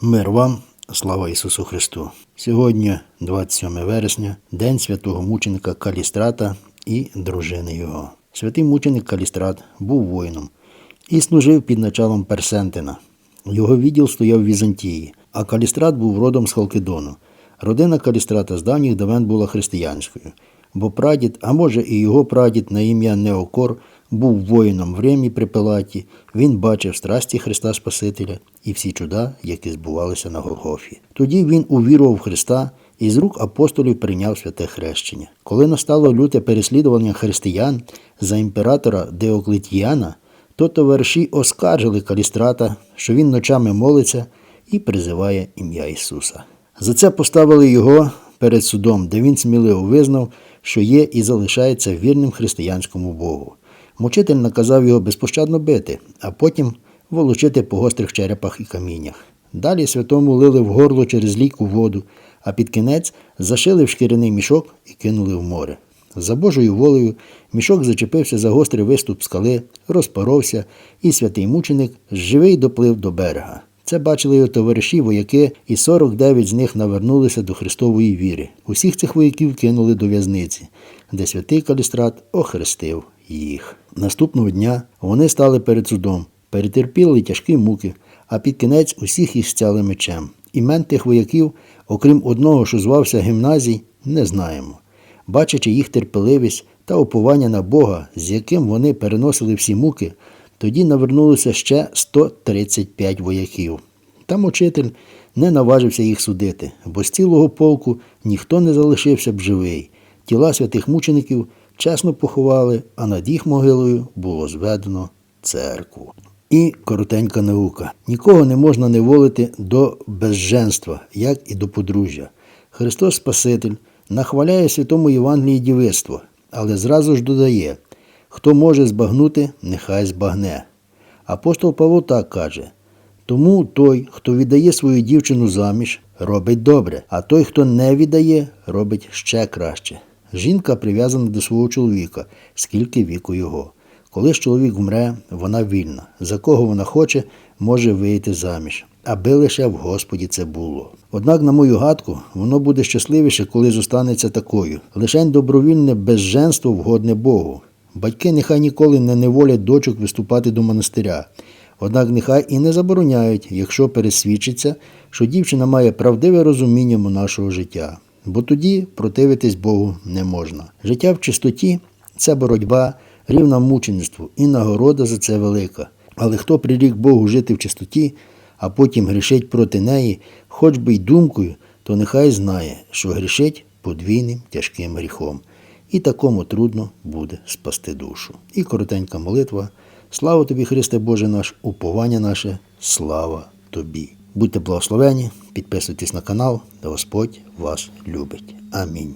Мир вам, слава Ісусу Христу! Сьогодні, 27 вересня, день святого мученика Калістрата і дружини його. Святий мученик Калістрат був воїном і служив під началом Персентина. Його відділ стояв в Візантії, а Калістрат був родом з Халкидону. Родина Калістрата з давніх давен була християнською, бо прадід, а може і його прадід на ім'я Неокор, був воїном в Римі при Пилаті, він бачив страсті Христа Спасителя і всі чуда, які збувалися на Голгофі. Тоді він увірував в Христа і з рук апостолів прийняв святе хрещення. Коли настало люте переслідування християн за імператора Деоклетіяна, то товариші оскаржили Калістрата, що він ночами молиться і призиває ім'я Ісуса. За це поставили його перед судом, де він сміливо визнав, що є і залишається вірним християнському Богу. Мучитель наказав його безпощадно бити, а потім волочити по гострих черепах і каміннях. Далі святому лили в горло через ліку воду, а під кінець зашили в шкіряний мішок і кинули в море. За Божою волею мішок зачепився за гострий виступ скали, розпоровся, і святий мученик живий доплив до берега. Це бачили його товариші вояки, і 49 з них навернулися до Христової віри. Усіх цих вояків кинули до в'язниці, де святий Калістрат охрестив їх. Наступного дня вони стали перед судом, перетерпіли тяжкі муки, а під кінець усіх їх стяли мечем. Імен тих вояків, окрім одного, що звався гімназій, не знаємо. Бачачи їх терпеливість та уповання на Бога, з яким вони переносили всі муки, тоді навернулося ще 135 вояків. Та мучитель не наважився їх судити, бо з цілого полку ніхто не залишився б живий. Тіла святих мучеників чесно поховали, а над їх могилою було зведено церкву. І коротенька наука. Нікого не можна неволити до безженства, як і до подружжя. Христос Спаситель нахваляє святому Євангелії дівицтво, але зразу ж додає, хто може збагнути, нехай збагне. Апостол Павло так каже: тому той, хто віддає свою дівчину заміж, робить добре, а той, хто не віддає, робить ще краще. Жінка прив'язана до свого чоловіка, скільки віку його. Коли ж чоловік вмре, вона вільна. За кого вона хоче, може вийти заміж, аби лише в Господі це було. Однак, на мою гадку, воно буде щасливіше, коли зостанеться такою. Лишень добровільне безженство вгодне Богу. Батьки нехай ніколи не неволять дочок виступати до монастиря. Однак нехай і не забороняють, якщо пересвідчиться, що дівчина має правдиве розуміння нашого життя, бо тоді противитись Богу не можна. Життя в чистоті це боротьба, рівна мучеництву, і нагорода за це велика. Але хто прирік Богу жити в чистоті, а потім грішить проти неї, хоч би й думкою, то нехай знає, що грішить подвійним тяжким гріхом. І такому трудно буде спасти душу. І коротенька молитва. Слава тобі, Христе Боже наш, уповання наше, слава тобі. Будьте благословені, підписуйтесь на канал, Господь вас любить. Амінь.